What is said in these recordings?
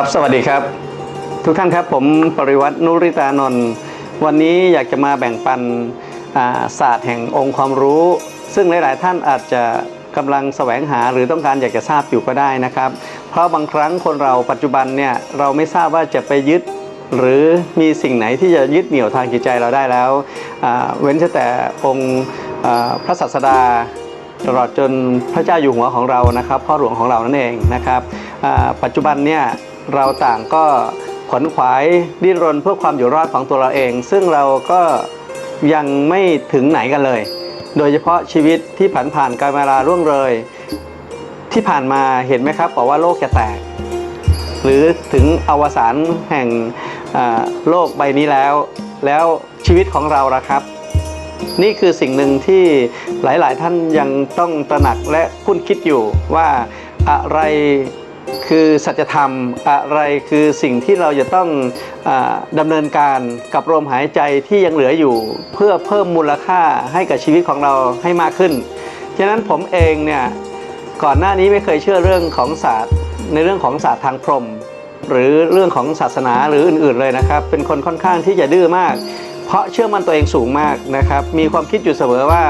ครับสวัสดีครับ ทุกท่านครับผมปริวัตินุริตานนท์วันนี้อยากจะมาแบ่งปันาศาสตร์แห่งองค์ความรู้ ซึ่งหลาย ๆ ท่านอาจจะกำลังแสวงหาหรือต้องการอยากจะทราบอยู่ก็ได้นะครับ เพราะบางครั้งคนเราปัจจุบันเนี่ยเราไม่ทราบว่าจะไปยึดหรือมีสิ่งไหนที่จะยึดเหนี่ยวทางจิตใจเราได้แล้ว เว้นแต่องค์พระศาสดาตลอดจนพระเจ้าอยู่หัวของเรานะครับ พ่อหลวงของเรานั่นเองนะครับปัจจุบันเนี่ย เราต่างก็ขวนขวายดิ้นรนเพื่อความอยู่รอดของตัวเราเอง ซึ่งเราก็ยังไม่ถึงไหนกันเลย โดยเฉพาะชีวิตที่ผ่านผ่านการเวลาล่วงเลย ที่ผ่านมาเห็นไหมครับบอกว่าโลกจะแตก หรือถึงอวสานแห่งโลกใบนี้แล้ว แล้วชีวิตของเราละครับ นี่คือสิ่งหนึ่งที่หลาย ๆ ท่านยังต้องตระหนักและคุ้นคิดอยู่ว่าอะไร คือสัจธรรมอะไรคือสิ่งที่เราจะต้องอดำเนินการกับลมหายใจที่ยังเหลืออยู่ เพื่อเพิ่มมูลค่าให้กับชีวิตของเราให้มากขึ้น ฉะนั้นผมเองเนี่ยก่อนหน้านี้ไม่เคยเชื่อเรื่องของศาสตร์ ในเรื่องของศาสตร์ทางพรหมหรือเรื่องของศาสนาหรืออื่นๆเลยนะครับ เป็นคนค่อนข้างที่จะดื้อมาก เพราะเชื่อมั่นตัวเองสูงมากนะครับ มีความคิดอยู่เสมอว่า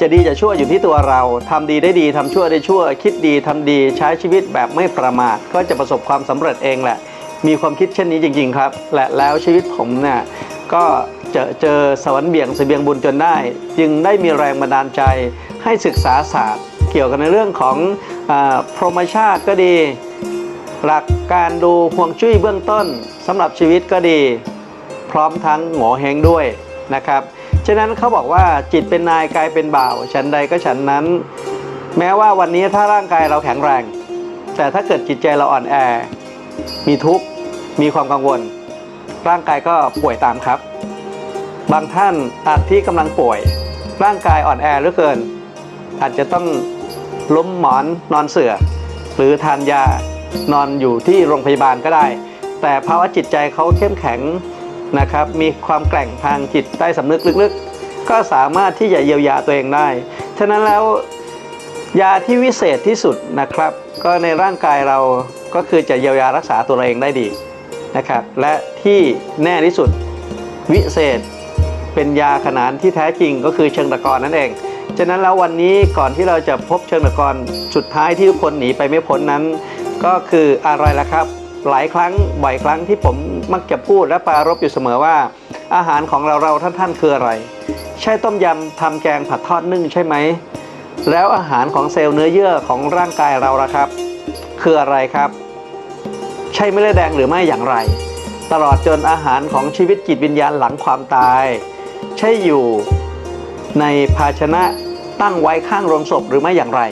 จะดีจะชั่วอยู่ที่ตัวเราทำดีได้ดีทำชั่วได้ชั่ว คิดดีทำดีใช้ชีวิตแบบไม่ประมาทก็จะประสบความสำเร็จเองแหละ มีความคิดเช่นนี้จริง ๆ ครับ และแล้วชีวิตผมเนี่ยก็เจอเจอสวรรค์เบี่ยงเสบียงบุญจนได้ จึงได้มีแรงบันดาลใจให้ศึกษาศาสตร์ เกี่ยวกับในเรื่องของอพรหมชาติก็ดี หลักการดูห่วงจุ้ยเบื้องต้นสำหรับชีวิตก็ดี พร้อมทั้งหงอเฮงด้วยนะครับ ฉะนั้นเขาบอกว่าจิตเป็นนายกายเป็นบ่าว ฉันใดก็ฉันนั้น แม้ว่าวันนี้ถ้าร่างกายเราแข็งแรง แต่ถ้าเกิดจิตใจเราอ่อนแอ มีทุกข์มีความกังวล ร่างกายก็ป่วยตามครับ บางท่านอาจที่กำลังป่วย ร่างกายอ่อนแอเหลือเกิน อาจจะต้องล้มหมอนนอนเสือ่อหรือทานยานอนอยู่ที่โรงพยาบาลก็ได้ แต่ภาวะจิตใจเขาเข้มแข็ง นะครับ มีความแกร่งทางจิตใต้สำนึกลึกๆ ก็สามารถที่จะเยียวยาตัวเองได้ ฉะนั้นแล้วยาที่วิเศษที่สุดนะครับ ก็ในร่างกายเราก็คือจะเยียวยารักษาตัวเราเองได้ดีนะครับ และที่แน่ที่สุดวิเศษเป็นยาขนานที่แท้จริงก็คือเชิงตะกอนนั่นเอง ฉะนั้นแล้ววันนี้ก่อนที่เราจะพบเชิงตะกอนสุดท้ายที่ทุกคนหนีไปไม่พ้นนั้น ก็คืออะไรล่ะครับ หลายครั้งบ่อยครั้งที่ผมมักจะพูดและปรารบอยู่เสมอว่า อาหารของเราเราท่านท่านคืออะไร ใช่ต้มยำทำแกงผัดทอดนึ่งใช่ไหม แล้วอาหารของเซลล์เนื้อเยื่อของร่างกายเราล่ะครับ คืออะไรครับ ใช่เม็ดเลือดแดงหรือไม่อย่างไร ตลอดจนอาหารของชีวิตจิตวิญญาณหลังความตาย ใช่อยู่ในภาชนะตั้งไว้ข้างโรงศพหรือไม่อย่างไร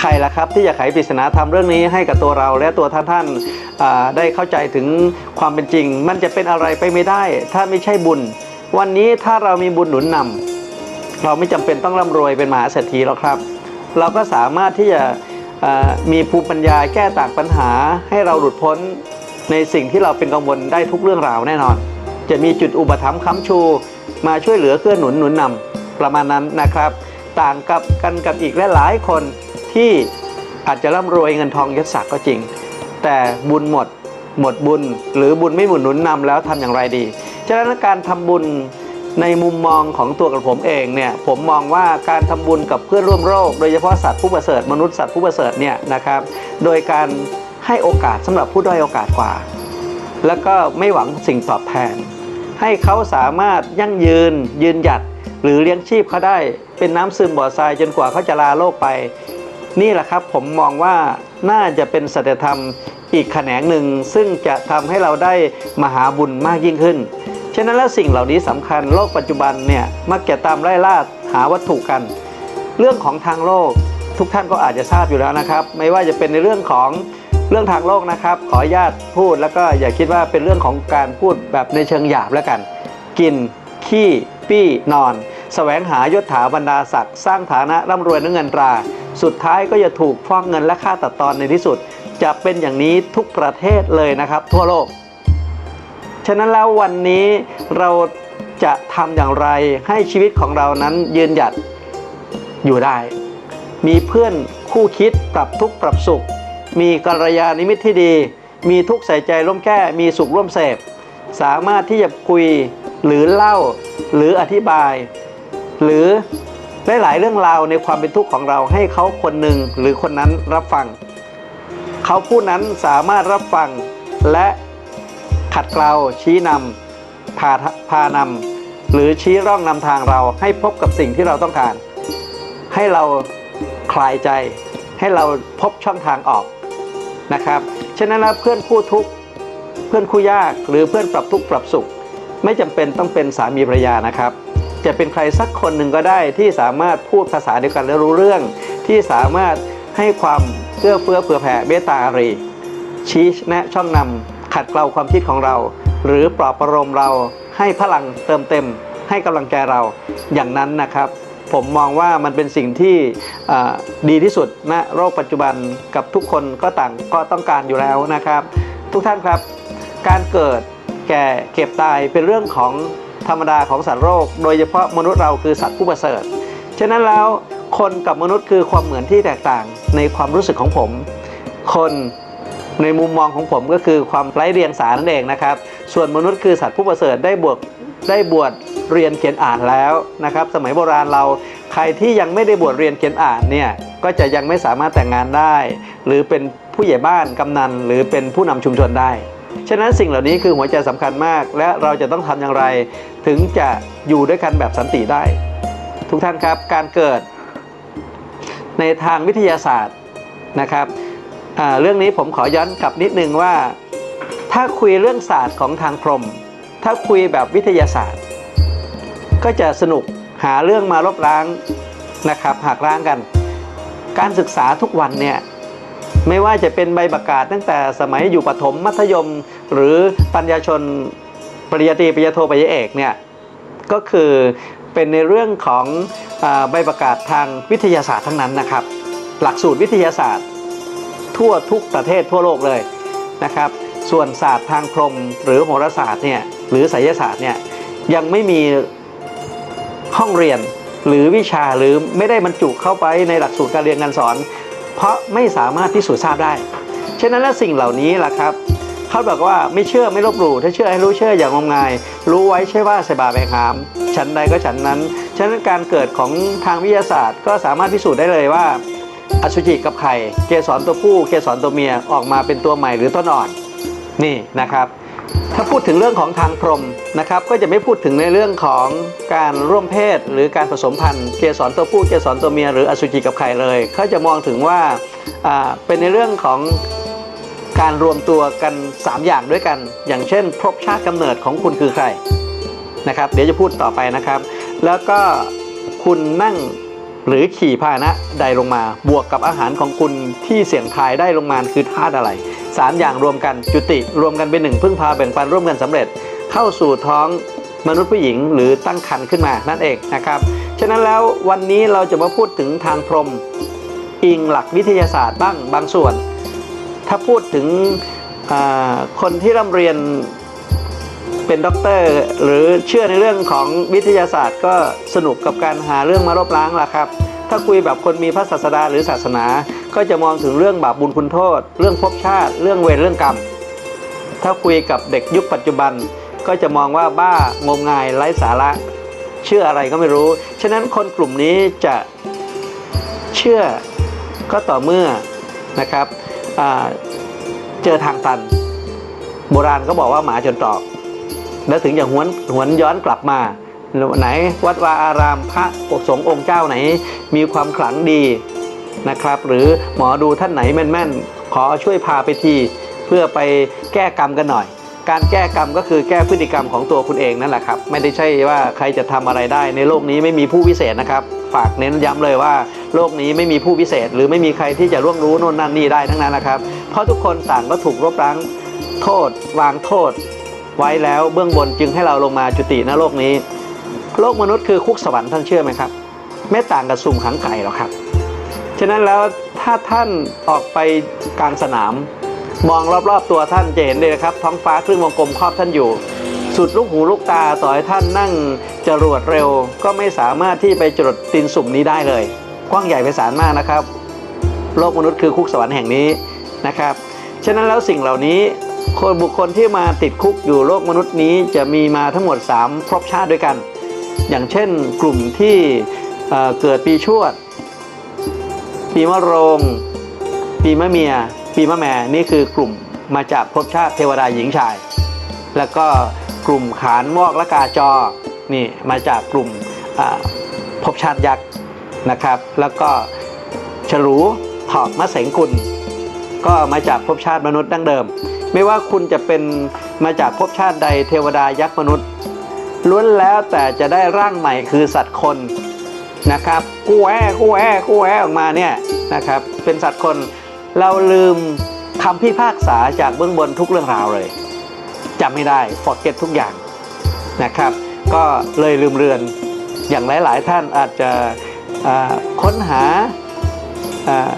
ใครล่ะครับที่จะไขปริศนาธรรมเรื่องนี้ให้กับตัวเราและตัวท่านท่าน ได้เข้าใจถึงความเป็นจริง มันจะเป็นอะไรไปไม่ได้ ถ้าไม่ใช่บุญ วันนี้ถ้าเรามีบุญหนุนนำเราไม่จำเป็นต้องร่ำรวยเป็นมหาเศรษฐีหรอกครับ เราก็สามารถที่จะมีภูมิปัญญาแก้ต่างปัญหาให้เราหลุดพ้นในสิ่งที่เราเป็นกังวลได้ทุกเรื่องราวแน่นอน จะมีจุดอุปถัมภ์ค้ำชู มาช่วยเหลือเกื้อหนุนหนุนนำประมาณนั้นนะครับ ต่างกับกันกับอีกหลายๆคนที่อาจจะร่ำรวยเงินทองยศศักดิ์ก็จริง แต่บุญหมด หมดบุญ หรือบุญไม่หมุนหนุนนำแล้วทำอย่างไรดีฉะนั้นการทำบุญในมุมมองของตัวกับผมเองเนี่ยผมมองว่าการทำบุญกับเพื่อนร่วมโลกโดยเฉพาะสัตว์ผู้ประเสริฐมนุษย์สัตว์ผู้ประเสริฐเนี่ยนะครับ โดยการให้โอกาสสำหรับผู้ด้อยโอกาสกว่า แล้วก็ไม่หวังสิ่งตอบแทน ให้เขาสามารถยั่งยืนยืนหยัด หรือเลี้ยงชีพเขาได้เป็นน้ำซึมบ่อทรายจนกว่าเขาจะลาโลกไป นี่แหละครับผมมองว่า น่าจะเป็นสัจธรรมอีกแขนงหนึ่ง ซึ่งจะทำให้เราได้มหาบุญมากยิ่งขึ้น ฉะนั้นแล้วสิ่งเหล่านี้สำคัญโลกปัจจุบันเนี่ยมักจะตามไล่ล่าหาวัตถุกัน เรื่องของทางโลกทุกท่านก็อาจจะทราบอยู่แล้วนะครับ ไม่ว่าจะเป็นในเรื่องของเรื่องทางโลกนะครับ ขออนุญาตพูดแล้วก็อย่าคิดว่าเป็นเรื่องของการพูดแบบในเชิงหยาบแล้วกัน กิน ขี้ ปี้ นอนแสวงหายศถาบรรดาศักดิ์สร้างฐานะร่ำรวยด้วยเงินตรา สุดท้ายก็จะถูกฟอกเงินและค่าตัดตอนในที่สุด จะเป็นอย่างนี้ทุกประเทศเลยนะครับ ทั่วโลก ฉะนั้นแล้ววันนี้เราจะทำอย่างไรให้ชีวิตของเรานั้นยืนหยัดอยู่ได้ มีเพื่อนคู่คิดปรับทุกปรับสุข มีกัลยาณมิตรที่ดี มีทุกใส่ใจร่วมแก้ มีสุขร่วมเสพ สามารถที่จะคุยหรือเล่าหรืออธิบาย หรือ หลายเรื่องราวในความเป็นทุกข์ของเราให้เขาคนหนึ่งหรือคนนั้นรับฟัง เขาผู้นั้นสามารถรับฟัง และขัดเกลาชี้นำพาพานำหรือชี้ร่องนำทางเราให้พบกับสิ่งที่เราต้องการ ให้เราคลายใจ ให้เราพบช่องทางออกนะครับฉะนั้นแล้วเพื่อนคู่ทุกข์เพื่อนคู่ยากหรือเพื่อนปรับทุกข์ปรับสุข ไม่จำเป็นต้องเป็นสามีภรรยานะครับ จะเป็นใครสักคนหนึ่งก็ได้ที่สามารถพูดภาษาเดียวกันและรู้เรื่อง ที่สามารถให้ความเอื้อเฟื้อเผื่อแผ่เมตตาอารี ชี้แนะช่องนำขัดเกลาความคิดของเรา หรือปลอบประโลมเราให้พลังเติมเต็ม ให้กำลังใจเราอย่างนั้นนะครับผมมองว่ามันเป็นสิ่งที่ดีที่สุดณโรคปัจจุบันกับทุกคนก็ต่างก็ต้องการอยู่แล้วนะครับ ทุกท่านครับ การเกิดแก่เก็บตายเป็นเรื่องของ ธรรมดาของสัตว์โลกโดยเฉพาะมนุษย์เราคือสัตว์ผู้ประเสริฐ ฉะนั้นแล้วคนกับมนุษย์คือความเหมือนที่แตกต่างในความรู้สึกของผม คนในมุมมองของผมก็คือความไร้เรียงสานั่นเองนะครับ ส่วนมนุษย์คือสัตว์ผู้ประเสริฐได้บวชได้บวชเรียนเขียนอ่านแล้วนะครับ สมัยโบราณเราใครที่ยังไม่ได้บวชเรียนเขียนอ่านเนี่ยก็จะยังไม่สามารถแต่งงานได้ หรือเป็นผู้ใหญ่บ้านกำนัน หรือเป็นผู้นำชุมชนได้ ฉะนั้นสิ่งเหล่านี้คือหัวใจสำคัญมาก และเราจะต้องทำอย่างไร ถึงจะอยู่ด้วยกันแบบสันติได้ ทุกท่านครับการเกิด ในทางวิทยาศาสตร์นะครับเรื่องนี้ผมขอย้อนกลับนิดนึงว่า ถ้าคุยเรื่องศาสตร์ของทางพรหมถ้าคุยแบบวิทยาศาสตร์ ก็จะสนุกหาเรื่องมาลบล้างนะครับหักล้างกัน การศึกษาทุกวันเนี่ย ไม่ว่าจะเป็นใบประกาศตั้งแต่สมัยอยู่ประถมมัธยม หรือปัญญาชนปริญญาตรีปริญญาโทปริญญาเอกเนี่ยก็คือเป็นในเรื่องของอใบประกาศทางวิทยาศาสตร์ทั้งนั้นนะครับ หลักสูตรวิทยาศาสตร์ ทั่วทุกประเทศทั่วโลกเลยนะครับ ส่วนศาสตร์ทางพรหมหรือโหราศาสตร์เนี่ยหรือไสยศาสตร์เนี่ยยังไม่มีห้องเรียนหรือวิชาหรือไม่ได้บรรจุเข้าไปในหลักสูตรการเรียนการสอน เพราะไม่สามารถพิสูจน์ทราบได้ ฉะนั้นแล้วสิ่งเหล่านี้ล่ะครับเขาบอกว่าไม่เชื่อไม่ลบหลู่ถ้าเชื่อให้รู้เชื่ออย่างงมงาย รู้ไว้ใช่ว่าใส่บาแบกหาม ฉันใดก็ฉันนั้น ฉะนั้นการเกิดของทางวิทยาศาสตร์ ก็สามารถพิสูจน์ได้เลยว่า อสุจิกับไข่ เกสรตัวผู้ เกสรตัวเมียออกมาเป็นตัวใหม่หรือต้นอ่อนนี่นะครับ ถ้าพูดถึงเรื่องของทางพรมนะครับก็จะไม่พูดถึงในเรื่องของการร่วมเพศ หรือการผสมพันธุ์เกสรตัวผู้เกสรตัวเมียหรืออสุจิกับไข่เลยเขาจะมองถึงว่าเป็นในเรื่องของการรวมตัวกัน 3 อย่างด้วยกัน อย่างเช่นภพชาติกำเนิดของคุณคือใครนะครับ เดี๋ยวจะพูดต่อไปนะครับ แล้วก็คุณนั่ง หรือขี่พาหนะใดลงมา บวกกับอาหารของคุณที่เสี่ยงทายได้ลงมาคือธาตุอะไรสามอย่างรวมกันจุติ รวมกันเป็นหนึ่งพึ่งพาแบ่งปันร่วมกันสำเร็จ เข้าสู่ท้องมนุษย์ผู้หญิงหรือตั้งครรภ์ขึ้นมานั่นเองนะครับ ฉะนั้นแล้ววันนี้เราจะมาพูดถึงทางพรมอิงหลักวิทยาศาสตร์บ้างบางส่วน ถ้าพูดถึงคนที่ร่ำเรียน เป็นด็อกเตอร์หรือเชื่อในเรื่องของวิทยาศาสตร์ ก็สนุกกับการหาเรื่องมาลบล้างล่ะครับ ถ้าคุยแบบคนมีพระศาสดาหรือศาสนา ก็จะมองถึงเรื่องบาปบุญคุณโทษ เรื่องภพชาติ เรื่องเวรเรื่องกรรม ถ้าคุยกับเด็กยุคปัจจุบัน ก็จะมองว่าบ้างมงายไร้สาระ เชื่ออะไรก็ไม่รู้ ฉะนั้นคนกลุ่มนี้จะเชื่อก็ต่อเมื่อนะครับเจอทางตัน โบราณก็บอกว่าหมาจนตรอก แล้วถึงจะหวนหวนย้อนกลับมา ไหนวัดวาอารามพระสงฆ์องค์เจ้าไหน มีความขลังดีนะครับ หรือหมอดูท่านไหนแม่นๆ ขอช่วยพาไปทีเพื่อไปแก้กรรมกันหน่อย การแก้กรรมก็คือแก้พฤติกรรมของตัวคุณเองนั่นแหละครับ ไม่ได้ใช่ว่าใครจะทำอะไรได้ ในโลกนี้ไม่มีผู้วิเศษนะครับ ฝากเน้นย้ำเลยว่า โลกนี้ไม่มีผู้วิเศษ หรือไม่มีใครที่จะร่วงรู้โน่นนั่นนี่ได้ทั้งนั้นนะครับ เพราะทุกคนต่างก็ถูกลบล้างโทษ วางโทษ ไว้แล้วเบื้องบนจึงให้เราลงมาจุติณโลกนี้ โลกมนุษย์คือคุกสวรรค์ท่านเชื่อไหมครับ ไม่ต่างกับสุ่มขังไก่หรอกครับ ฉะนั้นแล้วถ้าท่านออกไปกลางสนาม มองรอบๆตัวท่านจะเห็นเลยนะครับ ท้องฟ้าครึ่งวงกลมครอบท่านอยู่ สุดลูกหูลูกตาต่อให้ท่านนั่งจรวดเร็ว ก็ไม่สามารถที่ไปจรดตินสุ่มนี้ได้เลยกว้างใหญ่ไพศาลมากนะครับ โลกมนุษย์คือคุกสวรรค์แห่งนี้นะครับ ฉะนั้นแล้วสิ่งเหล่านี้ คนบุคคลที่มาติดคุกอยู่โลกมนุษย์นี้จะมีมาทั้งหมด3ภพชาติด้วยกัน อย่างเช่นกลุ่มที่เเกิดปีชวด ปีมะโรง ปีมะเมีย ปีมะแม่นี่คือกลุ่มมาจากภพชาติเทวดาหญิงชาย แล้วก็กลุ่มขานมอกและกาจอนี่มาจากกลุ่มภพชาติยักษ์นะครับ แล้วก็ฉลูถอกมะเสงกุล ก็มาจากภพชาติมนุษย์ดั้งเดิม ไม่ว่าคุณจะเป็นมาจากภพชาติใดเทวดายักษ์มนุษย์ล้วนแล้วแต่จะได้ร่างใหม่คือสัตว์คนนะครับกู้แอกู้แอกู้แอออกมาเนี่ยนะครับเป็นสัตว์คนเราลืมคำพิพากษาจากเบื้องบนทุกเรื่องราวเลยจำไม่ได้ forget ทุกอย่างนะครับ ก็เลยลืมเรือนอย่างหลาย ๆ ท่านอาจจะค้นหาอ่า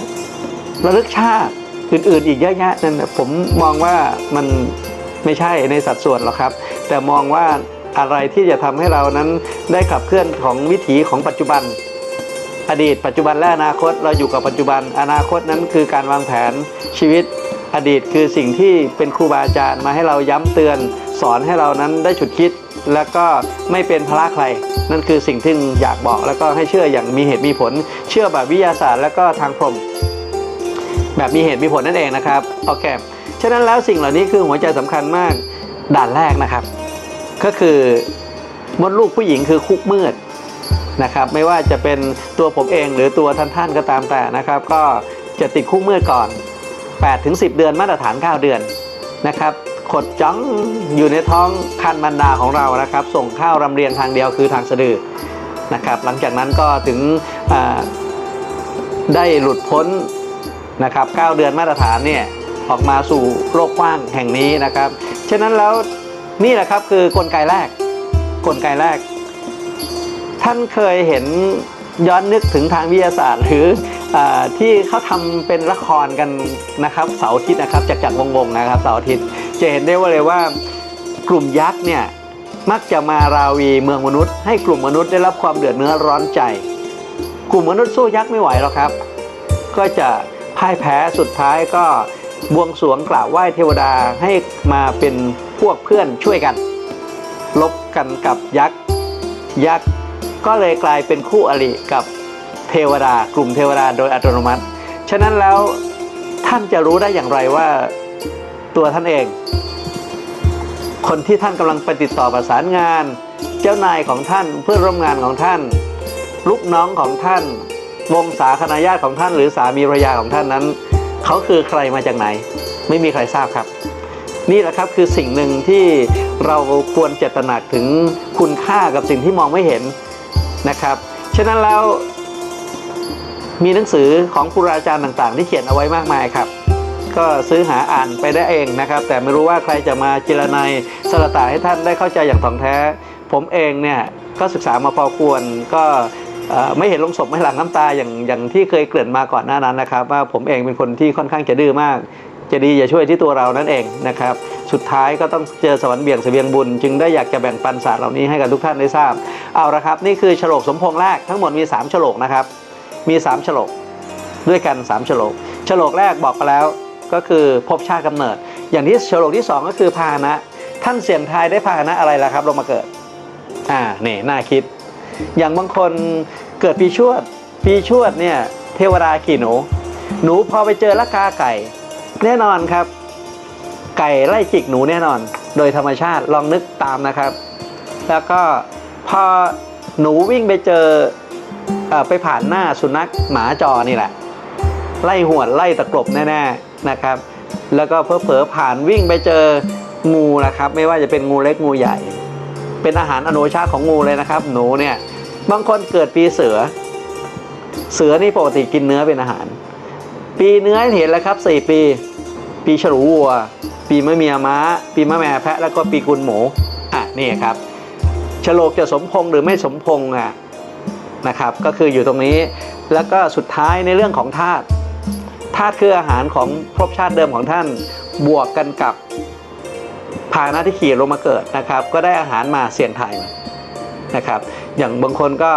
ระลึกชาติ อื่นๆ อีกเยอะแยะนั่นผมมองว่ามันไม่ใช่ในสัดส่วนหรอกครับ แต่มองว่าอะไรที่จะทำให้เรานั้นได้ขับเคลื่อนของวิถีของปัจจุบัน อดีต ปัจจุบันและอนาคตเราอยู่กับปัจจุบัน อนาคตนั้นคือการวางแผนชีวิต อดีตคือสิ่งที่เป็นครูบาอาจารย์มาให้เราย้ำเตือน สอนให้เรานั้นได้ฉุดคิด แล้วก็ไม่เป็นภาระใคร นั่นคือสิ่งที่อยากบอกแล้วก็ให้เชื่ออย่างมีเหตุมีผล เชื่อแบบวิทยาศาสตร์ แล้วก็ทางพรหม แบบมีเหตุมีผลนั่นเองนะครับโอเคฉะนั้นแล้วสิ่งเหล่านี้คือหัวใจสำคัญมากด่านแรกนะครับ ก็คือมดลูกผู้หญิงคือคุกมืดนะครับ ไม่ว่าจะเป็นตัวผมเองหรือตัวท่านท่านก็ตามแต่นะครับ ก็จะติดคุกมืดก่อน 8-10ถึง10เดือนมาตรฐาน 9 เดือนนะครับขดจ้องอยู่ในท้องคันบรรดาของเรานะครับ ส่งข้าวรำเรียงทางเดียวคือทางสะดือนะครับ หลังจากนั้นก็ถึงได้หลุดพ้น นะครับ 9 เดือนมาตรฐานเนี่ยออกมาสู่โลกกว้างแห่งนี้นะครับ ฉะนั้นแล้วนี่แหละครับคือกลไกแรก กลไกแรก ท่านเคยเห็นย้อนนึกถึงทางวิทยาศาสตร์ หรืออที่เขาทำเป็นละครกันนะครับเสาร์อาทิตย์นะครับจากจากวงๆนะครับเสาร์อาทิตย์จะเห็นได้ว่าเลยว่ากลุ่มยักษ์เนี่ยมักจะมาราวีเมืองมนุษย์ ให้กลุ่มมนุษย์ได้รับความเดือดเนื้อร้อนใจ กลุ่มมนุษย์สู้ยักษ์ไม่ไหวหรอกครับ ก็จะ พ่ายแพ้สุดท้ายก็บวงสรวงกราบไหว้เทวดาให้มาเป็นพวกเพื่อนช่วยกัน ลบกันกับยักษ์ยักษ์ก็เลยกลายเป็นคู่อริกับเทวดากลุ่มเทวดาโดยอัตโนมัติ ฉะนั้นแล้วท่านจะรู้ได้อย่างไรว่าตัวท่านเอง คนที่ท่านกำลังไปติดต่อประสานงาน เจ้านายของท่านเพื่อนร่วมงานของท่าน ลูกน้องของท่าน วงศาคณาญาติของท่าน หรือสามีภรรยาของท่านนั้นเขาคือใครมาจากไหน ไม่มีใครทราบครับ นี่แหละครับคือสิ่งหนึ่งที่เราควรจะตระหนักถึงคุณค่ากับสิ่งที่มองไม่เห็นนะครับฉะนั้นแล้วมีหนังสือของครูอาจารย์ต่างๆ ที่เขียนเอาไว้มากมายครับ ก็ซื้อหาอ่านไปได้เองนะครับ แต่ไม่รู้ว่าใครจะมาจิรนัยสรตาให้ท่านได้เข้าใจอย่างถ่องแท้ ผมเองเนี่ยก็ศึกษามาพอควรก็ ไม่เห็นลงศพไม่หลั่งน้ำตาอย่างอย่างที่เคยเกริ่นมาก่อนหน้านั้นนะครับ ว่าผมเองเป็นคนที่ค่อนข้างจะดื้อมาก จะดีอย่าช่วยที่ตัวเรานั่นเองนะครับ สุดท้ายก็ต้องเจอสวรรค์เบี่ยงเสบียงบุญ จึงได้อยากจะแบ่งปันศาสตร์เหล่านี้ให้กับทุกท่านได้ทราบ เอาละครับ นี่คือฉลกสมพงษ์แรกทั้งหมดมี 3 ฉลกนะครับ มี 3 ฉลกด้วยกัน 3 ฉลกฉลกแรกบอกไปแล้วก็คือภพชาติกำเนิด อย่างที่ฉลกที่ 2 ก็คือพาหนะ ท่านเสี่ยงทายได้พาหนะอะไรล่ะครับลงมาเกิดอ่านี่น่าคิด อย่างบางคนเกิดปีชวด ปีชวดเนี่ยเทวดาขี่หนู หนูพอไปเจอละกาไก่ แน่นอนครับ ไก่ไล่จิกหนูแน่นอน โดยธรรมชาติลองนึกตามนะครับ แล้วก็พอหนูวิ่งไปเจอไปผ่านหน้าสุนัขหมาจอนี่แหละ ไล่หวดไล่ตะกรบแน่ๆนะครับ แล้วก็เพอเพอผ่านวิ่งไปเจองูนะครับ ไม่ว่าจะเป็นงูเล็กงูใหญ่ เป็นอาหารอโนชาของงูเลยนะครับ หนูเนี่ยบางคนเกิดปีเสือ เสือนี่ปกติกินเนื้อเป็นอาหาร ปีเนื้อเห็นแล้วครับสี่ปี ปีฉลูวัว ปีมะเมียม้า ปีมะแม่แพะแล้วก็ปีกุลหมูอะนี่ครับฉลกจะสมพงหรือไม่สมพงอะนะครับ ก็คืออยู่ตรงนี้แล้วก็สุดท้ายในเรื่องของธาตุธาตุคืออาหารของภพชาติเดิมของท่านบวกกันกับ พาหนะที่ขี่ลงมาเกิดนะครับ ก็ได้อาหารมาเสี่ยงไทายมานะครับ อย่างบางคนก็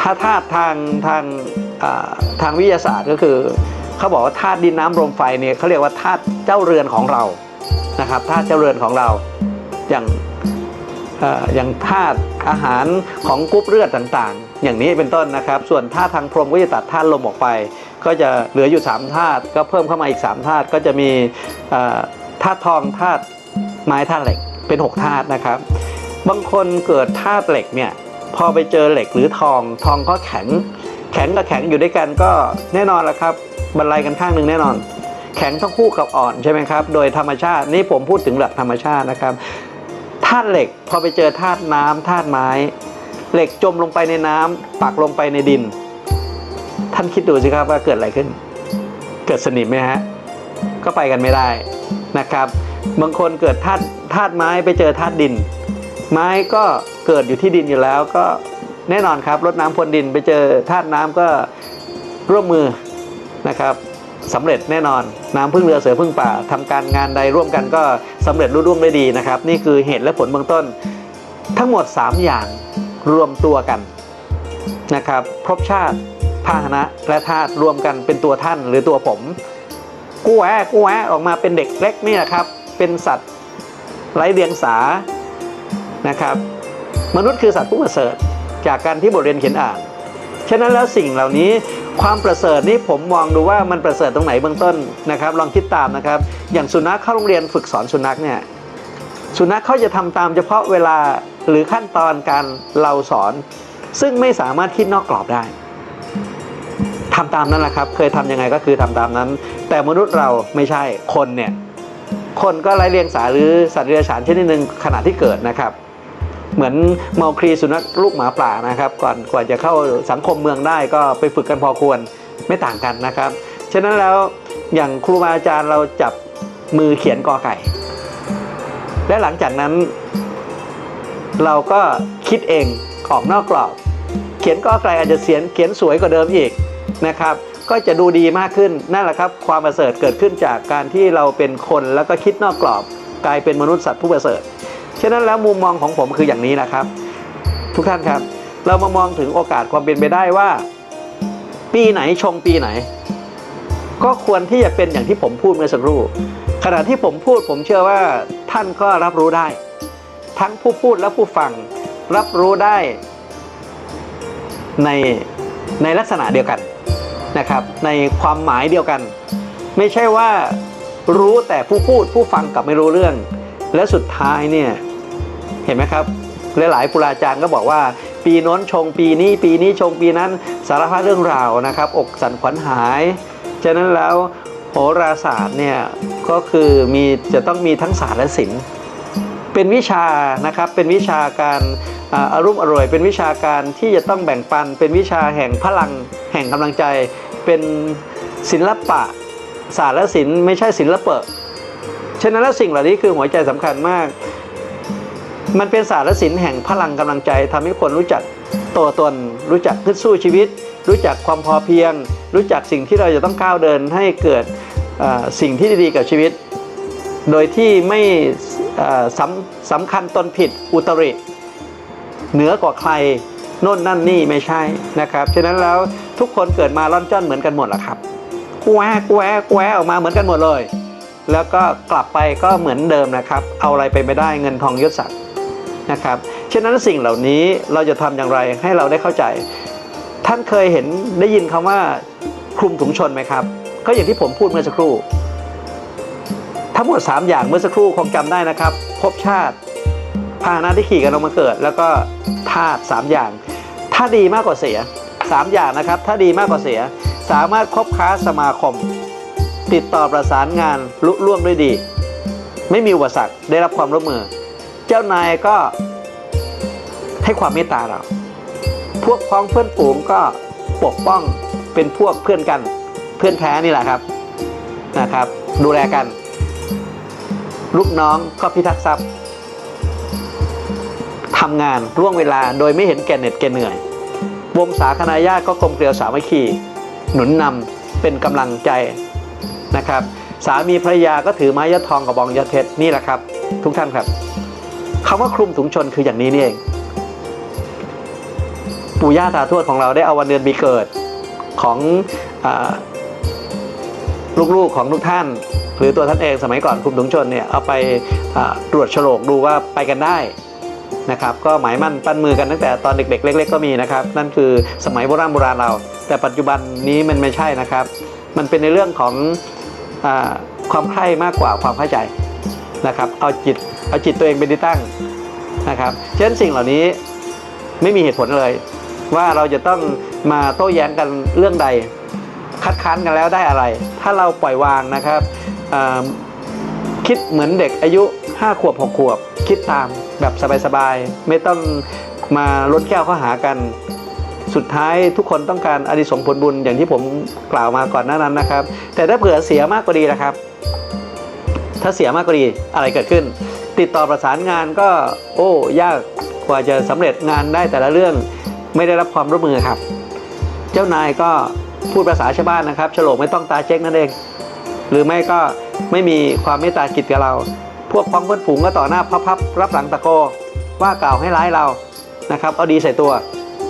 ถ้าธาตุทางทางทางวิทยาศาสตร์ก็คือเขาบอกว่าธาตุดินน้ำลมไฟเนี่ยเขาเรียกว่าธาตุเจ้าเรือนของเรานะครับธาตุเจ้าเรือนของเราอย่างอย่างธาตุอาหารของกรุ๊ปเลือดต่างๆ อย่างนี้เป็นต้นนะครับ ส่วนธาตุทางพรมก็จะตัดธาตุลมออกไป ก็จะเหลืออยู่3ธาตุก็เพิ่มเข้ามาอีก3ธาตุก็จะมีธาตุทองธาตุ ไม้ธาตุเหล็กเป็น6ธาตุนะครับ บางคนเกิดธาตุเหล็กเนี่ยพอไปเจอเหล็กหรือทองทองก็แข็ง แข็งกับแข็งอยู่ด้วยกันก็แน่นอนละครับบรรลัยกันข้างหนึ่งแน่นอน แข็งต้องคู่กับอ่อนใช่ไหมครับ โดยธรรมชาตินี่ผมพูดถึงหลักธรรมชาตินะครับธาตุเหล็กพอไปเจอธาตุน้ำธาตุไม้ เหล็กจมลงไปในน้ำปักลงไปในดิน ท่านคิดดูสิครับว่าเกิดอะไรขึ้น เกิดสนิมไหมฮะก็ไปกันไม่ได้นะครับ บางคนเกิดธาตุธาตุไม้ไปเจอธาตุดิน ไม้ก็เกิดอยู่ที่ดินอยู่แล้วก็แน่นอนครับรดน้ำพรวนดินไปเจอธาตุน้ำก็ร่วมมือนะครับสำเร็จแน่นอนน้ำพึ่งเรือเสือพึ่งป่าทำการงานใดร่วมกันก็สำเร็จรุ่ร่วงได้ดีนะครับ นี่คือเหตุและผลเบื้องต้น ทั้งหมด 3 อย่างรวมตัวกันนะครับภพชาติพาหนะและธาตุรวมกันเป็นตัวท่านหรือตัวผมกู้แอะกู้แอออกมาเป็นเด็กเล็กนี่แหละครับ เป็นสัตว์ไร้เดียงสานะครับ มนุษย์คือสัตว์ผู้ประเสริฐจากการที่บทเรียนเขียนอ่าน ฉะนั้นแล้วสิ่งเหล่านี้ความประเสริฐนี้ผมมองดูว่ามันประเสริฐตรงไหนเบื้องต้นนะครับ ลองคิดตามนะครับ อย่างสุนัขเข้าโรงเรียนฝึกสอนสุนัขเนี่ยสุนัขเขาจะทำตามเฉพาะเวลาหรือขั้นตอนการเราสอน ซึ่งไม่สามารถคิดนอกกรอบได้ทำตามนั้นแหละครับ เคยทำยังไงก็คือทำตามนั้น แต่มนุษย์เราไม่ใช่คนเนี่ย คนก็ไร้เรียงสาหรือสัตว์เดรัจฉานชนิดหนึ่งขณะที่เกิดนะครับ เหมือนเมาครีสุนัขลูกหมาป่านะครับ ก่อนกว่าจะเข้าสังคมเมืองได้ก็ไปฝึกกันพอควรไม่ต่างกันนะครับฉะนั้นแล้วอย่างครูบาอาจารย์เราจับมือเขียนกอไก่ และหลังจากนั้น เราก็คิดเองออกนอกกรอบ เขียนกอไก่อาจจะเขียนเขียนสวยกว่าเดิมอีกนะครับ ก็จะดูดีมากขึ้นนั่นแหละครับ ความประเสริฐเกิดขึ้นจากการที่เราเป็นคนแล้วก็คิดนอกกรอบ กลายเป็นมนุษย์สัตว์ผู้ประเสริฐฉะนั้นแล้วมุมมองของผมคืออย่างนี้นะครับ ทุกท่านครับ เรามามองถึงโอกาสความเป็นไปได้ว่า ปีไหนชงปีไหน ก็ควรที่จะเป็นอย่างที่ผมพูดเมื่อสักครู่ขณะที่ผมพูดผมเชื่อว่าท่านก็รับรู้ได้ ทั้งผู้พูดและผู้ฟังรับรู้ได้ในในลักษณะเดียวกัน นะครับในความหมายเดียวกัน ไม่ใช่ว่ารู้แต่ผู้พูดผู้ฟังกลับไม่รู้เรื่อง และสุดท้ายเนี่ยเห็นไหมครับหลายๆปุราจารย์ก็บอกว่า ปีน้นชงปีนี้ ปีนี้ชงปีนั้นสารพัดเรื่องราวนะครับ อกสันขวัญหายฉะนั้นแล้วผราศาสตร์เนี่ยก็คือมีจะต้องมีทั้งศาสตร์และศิลป์เป็นวิชานะครับเป็นวิชาการ อารุ่มอร่วยเป็นวิชาการที่จะต้องแบ่งปัน เป็นวิชาแห่งพลัง แห่งกำลังใจ เป็นศิลปะศาสตร์และศิลป์ไม่ใช่ศิลปะฉะนั้นแล้วสิ่งเหล่านี้คือหัวใจสำคัญมาก มันเป็นศาสตร์และศิลป์แห่งพลังกำลังใจทำให้คนรู้จักตัวตน รู้จักขึ้นสู้ชีวิต รู้จักความพอเพียง รู้จักสิ่งที่เราจะต้องก้าวเดินให้เกิดสิ่งที่ดีๆกับชีวิต โดยที่ไม่สำสำคัญตนผิดอุตริ เหนือกว่าใครโน่นนั่นนี่ไม่ใช่นะครับฉะนั้นแล้วทุกคนเกิดมาร่อนจ้อนเหมือนกันหมดแหละครับแวแวแวออกมาเหมือนกันหมดเลย แล้วก็กลับไปก็เหมือนเดิมนะครับ เอาอะไรไปไม่ได้เงินทองยศศักดิ์นะครับฉะนั้นสิ่งเหล่านี้เราจะทำอย่างไรให้เราได้เข้าใจ ท่านเคยเห็นได้ยินคำว่าคลุมถุงชนไหมครับ ก็อย่างที่ผมพูดเมื่อสักครู่ ทั้งหมด 3 อย่างเมื่อสักครู่คงจำได้นะครับภพชาติ พาหนะที่ขี่กันลงมาเกิด แล้วก็ธาตุสามอย่าง ถ้าดีมากกว่าเสีย3อย่างนะครับ ถ้าดีมากกว่าเสีย สามารถคบค้าสมาคม ติดต่อประสานงานลุล่วงด้วยดี ไม่มีอุปสรรคได้รับความร่วมมือ เจ้านายก็ให้ความเมตตาเรา พวกพ้องเพื่อนฝูงก็ปกป้องเป็นพวกเพื่อนกัน เพื่อนแท้นี่แหละครับนะครับ ดูแลกัน ลูกน้องก็พิทักษ์ทรัพย์ ทำงานร่วงเวลาโดยไม่เห็นแก่เหน็ดแก่เหนื่อย วงศาคณาญาติก็กลมเกลียวสามัคคี หนุนนำเป็นกำลังใจนะครับ สามีภรรยาก็ถือไม้ยะทองกับบองยะเพชรนี่แหละครับ ทุกท่านครับคำว่าคลุมถุงชนคืออย่างนี้นี่เอง ปู่ย่าตาทวดของเราได้เอาวันเดือนปีเกิดของอลูกๆของทุกท่าน หรือตัวท่านเองสมัยก่อนคุมถุงชนเนี่ยเอาไปตรวจโฉลกดูว่าไปกันได้ นะครับก็หมายมั่นปั้นมือกันตั้งแต่ตอนเด็กๆ เล็ก ๆ ก็มีนะครับ นั่นคือสมัยโบราณโบราณเรา แต่ปัจจุบันนี้มันไม่ใช่นะครับ มันเป็นในเรื่องของอความใคร่มากกว่าความเข้าใจนะครับเอาจิตเอาจิตตัวเองเป็นที่ตั้งนะครับฉะนั้นสิ่งเหล่านี้ไม่มีเหตุผลเลย ว่าเราจะต้องมาโต้แย้งกันเรื่องใด คัดค้านกันแล้วได้อะไร ถ้าเราปล่อยวางนะครับคิดเหมือนเด็กอายุ 5 ขวบ 6 ขวบ คิดตาม แบบสบายๆ ไม่ต้องมาลดแก้วข้าหากัน สุดท้ายทุกคนต้องการอานิสงผลบุญอย่างที่ผมกล่าวมาก่อนหน้านั้นนะครับ แต่ถ้าเผื่อเสียมากกว่าดีนะครับ ถ้าเสียมากกว่าดีอะไรเกิดขึ้น ติดต่อประสานงานก็โอ้ยากกว่าจะสำเร็จงานได้แต่ละเรื่องไม่ได้รับความร่วมมือครับ เจ้านายก็พูดภาษาชาวบ้านนะครับฉลกไม่ต้องตาเช็คนั่นเอง หรือไม่ก็ไม่มีความเมตตาจิตกับเรา พวกพ้องเพื่อนฝูงก็ต่อหน้าพับๆรับหลังตะโกว่ากล่าวให้ร้ายเรานะครับเอาดีใส่ตัว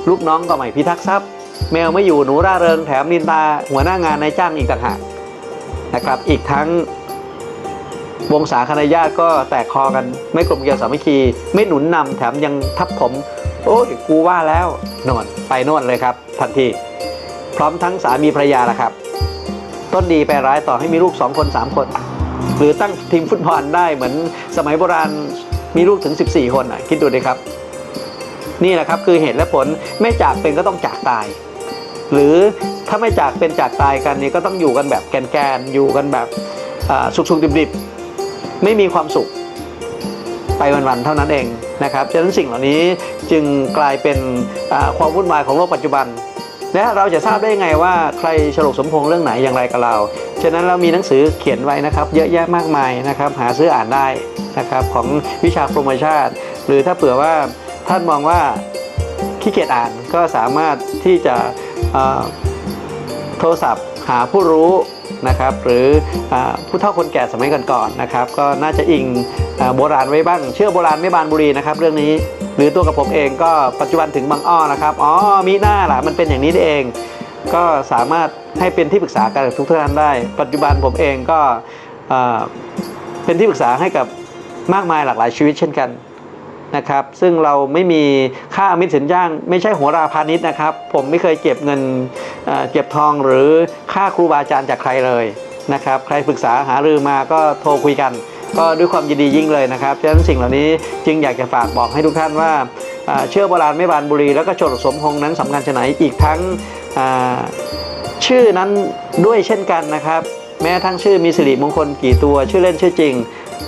ลูกน้องก็ไม่พิทักษ์ทรัพย์ แมวไม่อยู่หนูร่าเริงแถมนินตาหัวหน้างานนายจ้างอีกต่างหากนะครับอีกทั้งวงศาคณะญาติก็แตกคอกันไม่กลมเกลียวสามัคคี ไม่หนุนนำแถมยังทับถม โอ้ยกูว่าแล้วโนนไปน่นเลยครับ ทันที พร้อมทั้งสามีภรรยาละครับ ต้นดีไปร้ายต่อให้มีลูก2คน3คน หรือตั้งทีมฟุตบอลได้เหมือนสมัยโบราณมีลูกถึง 14 คนอะคิดดูดิครับ นี่แหละครับคือเหตุและผลไม่จากเป็นก็ต้องจากตาย หรือถ้าไม่จากเป็นจากตายกันนี่ก็ต้องอยู่กันแบบแกนๆอยู่กันแบบอ่าสุกๆดิบๆ ไม่มีความสุขไปวันๆเท่านั้นเองนะครับฉะนั้นสิ่งเหล่านี้จึงกลายเป็นความวุ่นวายของโลกปัจจุบัน และเราจะทราบได้ยังไงว่าใครฉลกสมพงษ์เรื่องไหนอย่างไรกับเรา ฉะนั้นเรามีหนังสือเขียนไว้นะครับ เยอะแยะมากมายนะครับ หาซื้ออ่านได้นะครับของวิชาพรหมชาติหรือถ้าเผื่อว่าท่านมองว่าขี้เกียจอ่านก็สามารถที่จะโทรศัพท์หาผู้รู้นะครับ หรืออผู้เฒ่าคนแก่สมัยก่อนๆนะครับ ก็น่าจะอิงอโบราณไว้บ้าง เชื่อโบราณไม่บานบุรีนะครับ เรื่องนี้ หรือตัวกับผมเองก็ปัจจุบันถึงบางอ้อนะครับอ๋อมีหน้าล่ะมันเป็นอย่างนี้นี่เอง ก็สามารถให้เป็นที่ปรึกษากันกับทุกท่านได้ ปัจจุบันผมเองก็เป็นที่ปรึกษาให้กับมากมายหลากหลายชีวิตเช่นกันนะครับ ซึ่งเราไม่มีค่าอมิตรสินจ้าง ไม่ใช่หัวราพาณิชย์นะครับ ผมไม่เคยเก็บเงินเก็บทองหรือค่าครูบาอาจารย์จากใครเลยนะครับ ใครปรึกษาหารือมาก็โทรคุยกัน ก็ด้วยความยินดียิ่งเลยนะครับฉะนั้นสิ่งเหล่านี้จึงอยากจะฝากบอกให้ทุกท่านว่าเชื่อโบราณไม่บานบุรี แล้วก็โฉลกสมพงนั้นสำคัญชะไหนอีกทั้งชื่อนั้นด้วยเช่นกันนะครับ แม้ทั้งชื่อมีสิริมงคลกี่ตัวชื่อเล่นชื่อจริง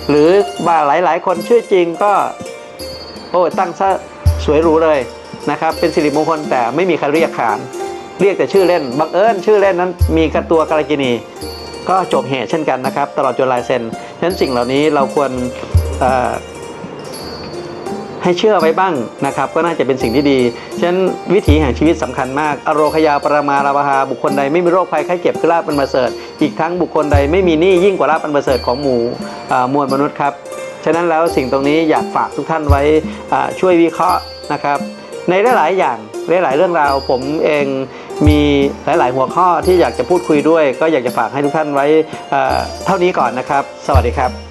หรือว่าหลายๆ คนชื่อจริงก็โอ้ตั้งซะสวยหรูเลยนะครับเป็นสิริมงคลแต่ไม่มีใครเรียกขานเรียกแต่ชื่อเล่นบังเอิญชื่อเล่นนั้นมีกระตัวกาลกินี ก็จบเหตุเช่นกันนะครับ ตลอดจนลายเซ็นฉะนั้นสิ่งเหล่านี้เราควรให้เชื่อไว้บ้างนะครับ ก็น่าจะเป็นสิ่งที่ดี ฉะนั้นวิถีแห่งชีวิตสำคัญมาก อโรคยาปรมาราบาหาบุคคลใดไม่มีโรคภัยไข้เจ็บคือลาบเป็นประเสริฐ อีกทั้งบุคคลใดไม่มีหนี้ยิ่งกว่าลาบเป็นประเสริฐของหมู่มวลมนุษย์ครับ ฉะนั้นแล้วสิ่งตรงนี้อยากฝากทุกท่านไว้ช่วยวิเคราะห์นะครับ ในหลาย ๆ อย่าง หลายๆเรื่องราวผมเองมีหลาย ๆ หัวข้อที่อยากจะพูดคุยด้วย ก็อยากจะฝากให้ทุกท่านไว้เอ่อเท่านี้ก่อนนะครับ สวัสดีครับ